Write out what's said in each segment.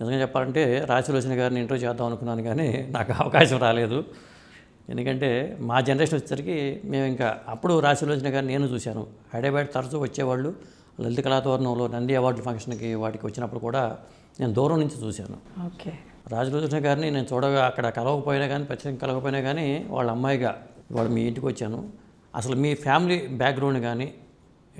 నిజంగా చెప్పాలంటే రాశిలోచన గారిని ఇంటర్వ్యూ చేద్దాం అనుకున్నాను కానీ నాకు అవకాశం రాలేదు. ఎందుకంటే మా జనరేషన్ వచ్చేసరికి మేము ఇంకా అప్పుడు రాశిలోచన గారిని నేను చూశాను. హైదరాబాద్ తరచూ వచ్చేవాళ్ళు. లలిత కళాతోరణంలో నంది అవార్డు ఫంక్షన్కి వాటికి వచ్చినప్పుడు కూడా నేను దూరం నుంచి చూశాను. ఓకే. రాజలోచన గారిని నేను చూడగా అక్కడ కలవకపోయినా కానీ ప్రత్యేకంగా కలవకపోయినా కానీ వాళ్ళ అమ్మాయిగా వాళ్ళు మీ ఇంటికి వచ్చాను. అసలు మీ ఫ్యామిలీ బ్యాక్గ్రౌండ్ కానీ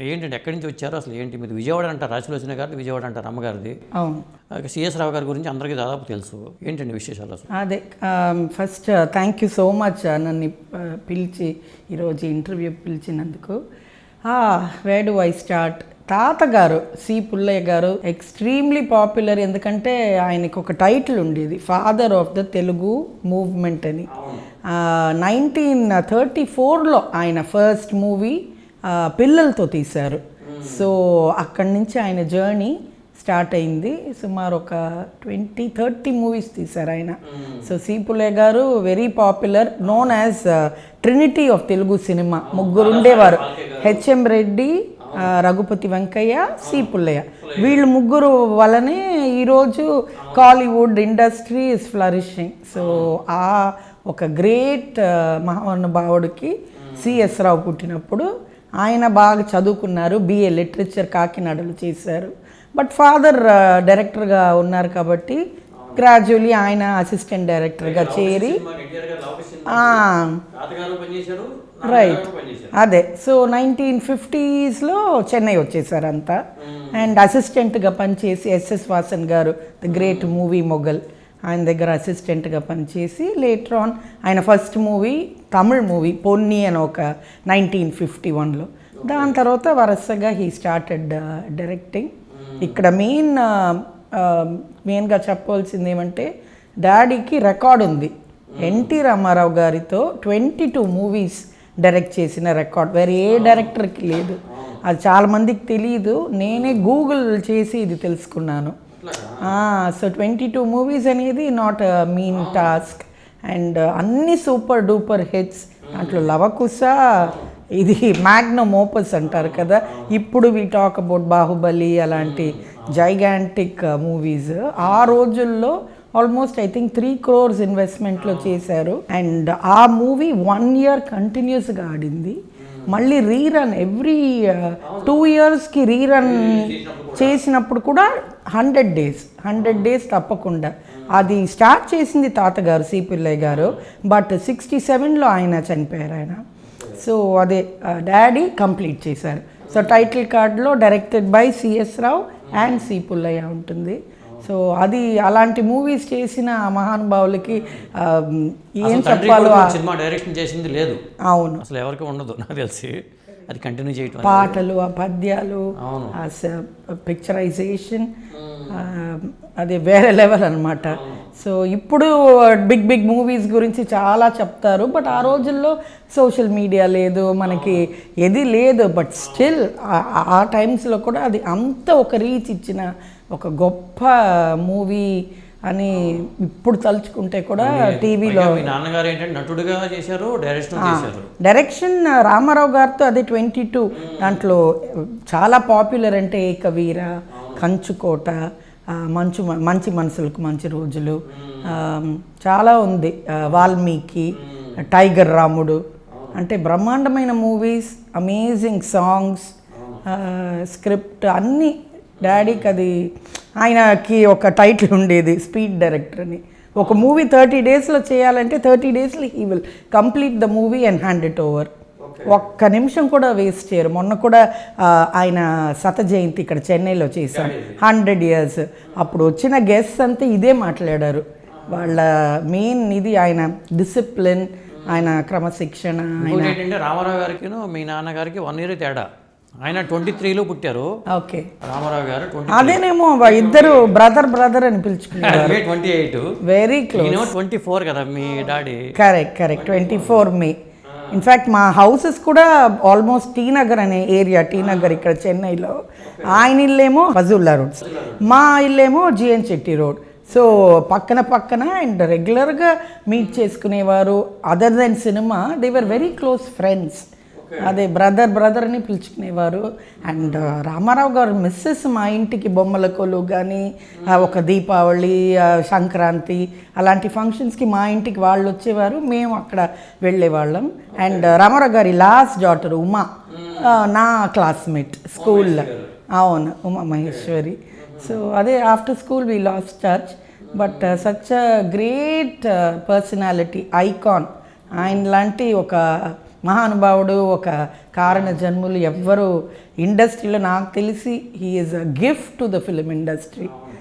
ఏంటంటే ఎక్కడి నుంచి వచ్చారో అసలు? ఏంటి? మీరు విజయవాడ అంటారు రాజలోచన గారిని విజయవాడ అంటారు అమ్మగారిది. అవును. సిఎస్ రావు గారి గురించి అందరికీ దాదాపు తెలుసు. ఏంటండి విశేషాలు అసలు? అదే first thank you so much నన్ను పిలిచి ఈరోజు ఇంటర్వ్యూ పిలిచినందుకు. వేడు ఐ స్టార్ట్ తాతగారు C Pullaiah garu extremely popular ఎందుకంటే ఆయనకు ఒక టైటిల్ ఉండేది father of the Telugu movement అని. నైన్టీన్ థర్టీ ఫోర్లో ఆయన ఫస్ట్ మూవీ పిల్లలతో తీశారు. సో అక్కడి నుంచి ఆయన జర్నీ స్టార్ట్ అయింది. సుమారు ఒక ట్వంటీ థర్టీ మూవీస్ తీశారు ఆయన. సో సీపులే గారు very popular known as trinity of Telugu cinema. ముగ్గురు ఉండేవారు. HM Reddy Raghupathi Venkaiah C. పుల్లయ్య. వీళ్ళు ముగ్గురు వలనే ఈరోజు Kollywood industry is flourishing. So ఆ ఒక గ్రేట్ మహానుభావుడికి సిఎస్ రావు పుట్టినప్పుడు ఆయన బాగా చదువుకున్నారు బిఏ లిటరేచర్ కాకినాడలో చేశారు. బట్ ఫాదర్ డైరెక్టర్గా ఉన్నారు కాబట్టి గ్రాడ్యువలీ ఆయన అసిస్టెంట్ డైరెక్టర్గా చేరి రైట్ అదే. సో నైన్టీన్ ఫిఫ్టీస్లో చెన్నై వచ్చేసారు అంతా అండ్ అసిస్టెంట్గా పనిచేసి ఎస్ఎస్ వాసన్ గారు ద గ్రేట్ మూవీ మొగల్ ఆయన దగ్గర అసిస్టెంట్గా పనిచేసి లేటర్ ఆన్ ఆయన first movie Tamil movie Ponni అని ఒక నైన్టీన్ ఫిఫ్టీ వన్లో దాని తర్వాత వరుసగా హీ స్టార్టెడ్ డైరెక్టింగ్ ఇక్కడ మెయిన్ మెయిన్గా చెప్పవలసింది ఏమంటే డాడీకి రికార్డ్ ఉంది. ఎన్టీ రామారావు గారితో ట్వంటీ టూ మూవీస్ డైరెక్ట్ చేసిన రికార్డ్ వేరే ఏ డైరెక్టర్కి లేదు. అది చాలా మందికి తెలియదు నేనే గూగుల్ చేసి ఇది తెలుసుకున్నాను. సో ట్వంటీ టూ మూవీస్ అనేది నాట్ మీన్ టాస్క్ అండ్ అన్ని సూపర్ డూపర్ హిట్స్ దాంట్లో లవకుశ ఇది మ్యాగ్నమ్ ఓపస్ అంటారు కదా. ఇప్పుడు వి టాక్ అబౌట్ బాహుబలి అలాంటి జైగాంటిక్ మూవీస్ ఆ రోజుల్లో almost I think three crores ఇన్వెస్ట్మెంట్లో చేశారు. అండ్ ఆ మూవీ వన్ ఇయర్ కంటిన్యూస్గా ఆడింది. మళ్ళీ రీరన్ ఎవ్రీ టూ ఇయర్స్కి రీరన్ చేసినప్పుడు కూడా హండ్రెడ్ డేస్ హండ్రెడ్ డేస్ తప్పకుండా. అది స్టార్ట్ చేసింది తాతగారు సి పిల్లయ్య గారు బట్ సిక్స్టీ సెవెన్లో ఆయన చనిపోయారు ఆయన. సో అదే డాడీ కంప్లీట్ చేశారు. సో టైటిల్ కార్డ్లో directed by CS Rao and C Pullaiah ఉంటుంది. సో అది అలాంటి మూవీస్ చేసిన మహానుభావులకి ఏం చెప్పాలో సినిమా డైరెక్షన్ చేసింది లేదు. అవును. అసలు ఎవరికి ఉండదు నాకు తెలిసి. అది కంటిన్యూ చేయటం. పాటలు ఆ పద్యాలు పిక్చరైజేషన్ అది వేరే లెవెల్ అనమాట సో ఇప్పుడు బిగ్ బిగ్ మూవీస్ గురించి చాలా చెప్తారు బట్ ఆ రోజుల్లో సోషల్ మీడియా లేదు మనకి ఏది లేదు. బట్ స్టిల్ ఆ టైమ్స్లో కూడా అది అంత ఒక రీచ్ ఇచ్చిన ఒక గొప్ప మూవీ అని ఇప్పుడు తలుచుకుంటే కూడా టీవీలో నాన్నగారు ఏంటంటే నటుడుగా చేశారు డైరెక్షన్ చేశారు. డైరెక్షన్ రామారావు గారితో అది ట్వంటీ టూ. దాంట్లో చాలా పాపులర్ అంటే ఏకవీర కంచుకోట మంచు మంచి మనసులకు మంచి రోజులు. చాలా ఉంది. వాల్మీకి టైగర్ రాముడు. అంటే బ్రహ్మాండమైన మూవీస్ అమేజింగ్ సాంగ్స్ స్క్రిప్ట్ అన్నీ డాడీకి అది ఆయనకి ఒక టైటిల్ ఉండేది స్పీడ్ డైరెక్టర్ అని. ఒక మూవీ థర్టీ డేస్లో చేయాలంటే థర్టీ డేస్లో he will complete the movie and hand it over ఒక్క నిమిషం కూడా వేస్ట్ చేయరు. మొన్న కూడా ఆయన శత జయంతి ఇక్కడ చెన్నైలో చేశాం హండ్రెడ్ ఇయర్స్ అప్పుడు వచ్చిన గెస్ట్ అంతా ఇదే మాట్లాడారు. వాళ్ళ మెయిన్ ఇది ఆయన డిసిప్లిన్ ఆయన క్రమశిక్షణ రామారావు గారికి మీ నాన్నగారికి వన్ ఇయర్ తేడా. ఆయన ట్వంటీ త్రీలో పుట్టారు. ఓకే. రామారావు గారు అదేనేమో ఇద్దరు బ్రదర్ బ్రదర్ అని పిలుచుకున్నారు. Twenty eight. Very close twenty four కదా మీ daddy. Correct correct twenty four May. In fact మా హౌసెస్ కూడా ఆల్మోస్ట్ టీ నగర్ అనే ఏరియా టీ నగర్ ఇక్కడ చెన్నైలో. ఆయన ఇల్లేమో ఫజుల్లా రోడ్స్. మా ఇల్లేమో జిఎన్ చెట్టి రోడ్. సో పక్కన పక్కన అండ్ రెగ్యులర్గా మీట్ చేసుకునేవారు. Other then cinema they were very close friends అదే బ్రదర్ బ్రదర్ని పిలుచుకునేవారు. అండ్ రామారావు గారు మిస్సెస్ మా ఇంటికి బొమ్మల కొలు కానీ ఒక దీపావళి సంక్రాంతి అలాంటి ఫంక్షన్స్కి మా ఇంటికి వాళ్ళు వచ్చేవారు. మేము అక్కడ వెళ్ళేవాళ్ళం. అండ్ రామారావు గారి లాస్ట్ డాటర్ ఉమా. ఆ, నా క్లాస్మేట్ స్కూల్లో అవును ఉమా మహేశ్వరి సో అదే after school we lost touch but such great personality icon ఆయన లాంటి ఒక మహానుభావుడు ఒక కారణ జన్ములు ఎవ్వరు ఇండస్ట్రీలో నాకు తెలిసి he is a gift to the film industry